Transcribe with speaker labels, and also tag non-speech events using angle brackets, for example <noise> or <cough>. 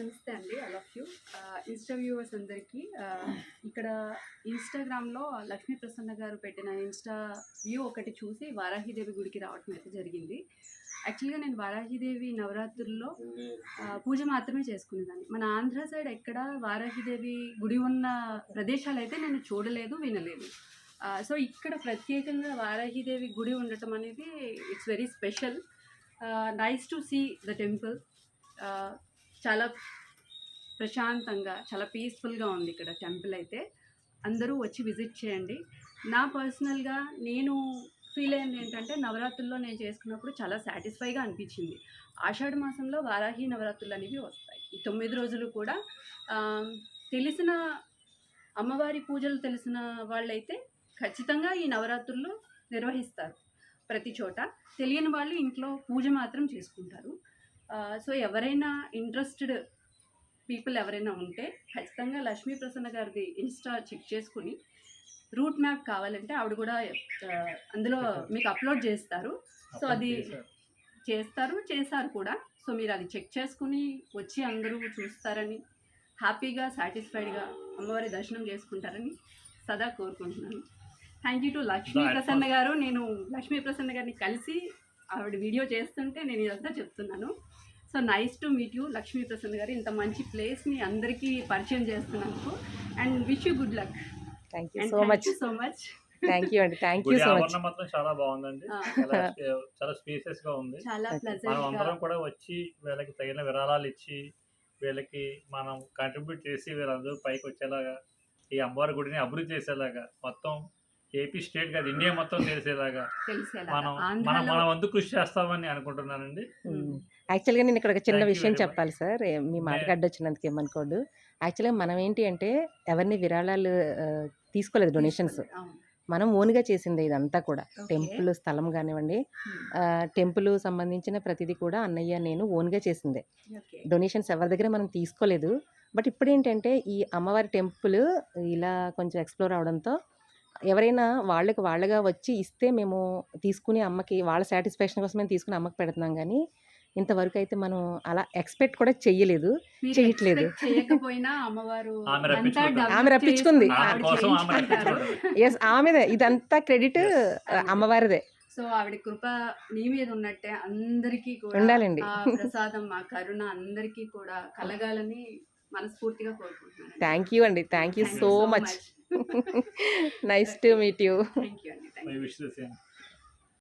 Speaker 1: నమస్తే అండి all of you insta viewers అందరికీ ఇక్కడ ఇన్స్టాగ్రామ్లో లక్ష్మీ ప్రసన్న గారు పెట్టిన ఇన్స్టా వ్యూ ఒకటి చూసి వారాహిదేవి గుడికి రావడం అయితే జరిగింది. యాక్చువల్గా నేను వారాహిదేవి నవరాత్రుల్లో పూజ మాత్రమే చేసుకునేదాన్ని. మన ఆంధ్ర సైడ్ ఎక్కడ వారాహిదేవి గుడి ఉన్న ప్రదేశాలు అయితే నేను చూడలేదు వినలేదు. సో ఇక్కడ ప్రత్యేకంగా వారాహిదేవి గుడి ఉండటం అనేది it's very special nice to see the temple చాలా ప్రశాంతంగా చాలా పీస్ఫుల్గా ఉంది ఇక్కడ టెంపుల్ అయితే. అందరూ వచ్చి విజిట్ చేయండి. నా పర్సనల్గా నేను ఫీల్ అయింది ఏంటంటే నవరాత్రుల్లో నేను చేసుకున్నప్పుడు చాలా సాటిస్ఫైగా అనిపించింది. ఆషాఢ మాసంలో వారాహి నవరాత్రులు అనేవి వస్తాయి. ఈ తొమ్మిది రోజులు కూడా తెలిసిన అమ్మవారి పూజలు తెలిసిన వాళ్ళైతే ఖచ్చితంగా ఈ నవరాత్రుల్లో నిర్వహిస్తారు. ప్రతి చోట తెలియని వాళ్ళు ఇంట్లో పూజ మాత్రం చేసుకుంటారు. సో ఎవరైనా ఇంట్రెస్టెడ్ పీపుల్ ఎవరైనా ఉంటే ఖచ్చితంగా లక్ష్మీ ప్రసన్న గారిది ఇన్స్టా చెక్ చేసుకుని రూట్ మ్యాప్ కావాలంటే ఆవిడ కూడా అందులో మీకు అప్లోడ్ చేస్తారు. సో అది చేస్తారు చేశారు కూడా. సో మీరు అది చెక్ చేసుకుని వచ్చి అందరూ చూస్తారని హ్యాపీగా సాటిస్ఫైడ్గా అమ్మవారి దర్శనం చేసుకుంటారని సదా కోరుకుంటున్నాను. Thank you to Lakshmi Prasanna గారు. నేను లక్ష్మీ ప్రసన్న గారిని కలిసి ఆవిడ వీడియో చేస్తుంటే నేను ఇదంతా చెప్తున్నాను. So nice to meet you Lakshmi Prasanna గారు. ఇంత మంచి ప్లేస్ని అందరికీ పరిచయం చేస్తున్నందుకు. And wish you good luck.
Speaker 2: Thank you so much
Speaker 1: so much
Speaker 2: thank you అండి. థ్యాంక్ యూ సో మచ్
Speaker 3: మాత్రం చాలా బాగుందండి. చాలా స్పే- చాలా స్పేసెస్గా ఉంది.
Speaker 1: చాలా.
Speaker 3: మనం అందరం కూడా వచ్చి వీళ్ళకి తగిన విరాళాలు ఇచ్చి వీళ్ళకి మనం కంట్రిబ్యూట్ చేసి వీళ్ళందరూ పైకి వచ్చేలాగా ఈ అమ్మవారి గుడిని అభివృద్ధి చేసేలాగా మొత్తం ఏపీ స్టేట్ కాదు ఇండియా మొత్తం తెలిసేలాగా
Speaker 1: తెలిసేలా
Speaker 3: మనం మనం వంతు కృషి చేస్తామని అనుకుంటున్నానండి
Speaker 2: యాక్చువల్గా నేను ఇక్కడ ఒక చిన్న విషయం. చెప్పాలి సార్ మీ మాటకు అడ్డొచ్చినందుకు ఏమనుకోడు యాక్చువల్గా మనం ఏంటి అంటే ఎవరిని విరాళాలు తీసుకోలేదు డొనేషన్స్. మనం ఓన్గా చేసింది ఇదంతా కూడా. టెంపుల్ స్థలం కానివ్వండి
Speaker 1: Hmm.
Speaker 2: టెంపుల్ సంబంధించిన ప్రతిదీ కూడా అన్నయ్య నేను ఓన్గా చేసిందే. డొనేషన్స్ ఎవరి దగ్గర మనం తీసుకోలేదు బట్ ఇప్పుడు ఏంటంటే ఈ అమ్మవారి టెంపుల్ ఇలా కొంచెం ఎక్స్ప్లోర్ అవడంతో ఎవరైనా వాళ్ళకి వాళ్ళగా వచ్చి ఇస్తే మేము తీసుకుని అమ్మకి వాళ్ళ సాటిస్ఫాక్షన్ కోసం మేము తీసుకుని అమ్మకి పెడుతున్నాం కానీ ఇంతవరకు అయితే మనం అలా ఎక్స్పెక్ట్ కూడా చెయ్యలేదు చేయట్లేదు.
Speaker 1: expect చేయకపోయినా అమ్మవారు
Speaker 3: ఆమె
Speaker 2: రప్పించుకుంది. ఎస్ <laughs> ఆమెదే. ఇదంతా క్రెడిట్ అమ్మవారిదే.
Speaker 1: సో ఆవిడ కృప నీ మీద ఉన్నట్టే అందరికీ కూడా
Speaker 2: ఉండాలండి.
Speaker 1: ఆ ప్రసాదం ఆ కరుణ అందరికీ కూడా కలగాలని మనస్ఫూర్తిగా కోరుకుంటున్నాను
Speaker 2: థ్యాంక్ యూ అండి. Thank you so much <laughs> nice to meet you.
Speaker 1: Thank you. Thank you.
Speaker 3: I wish the same.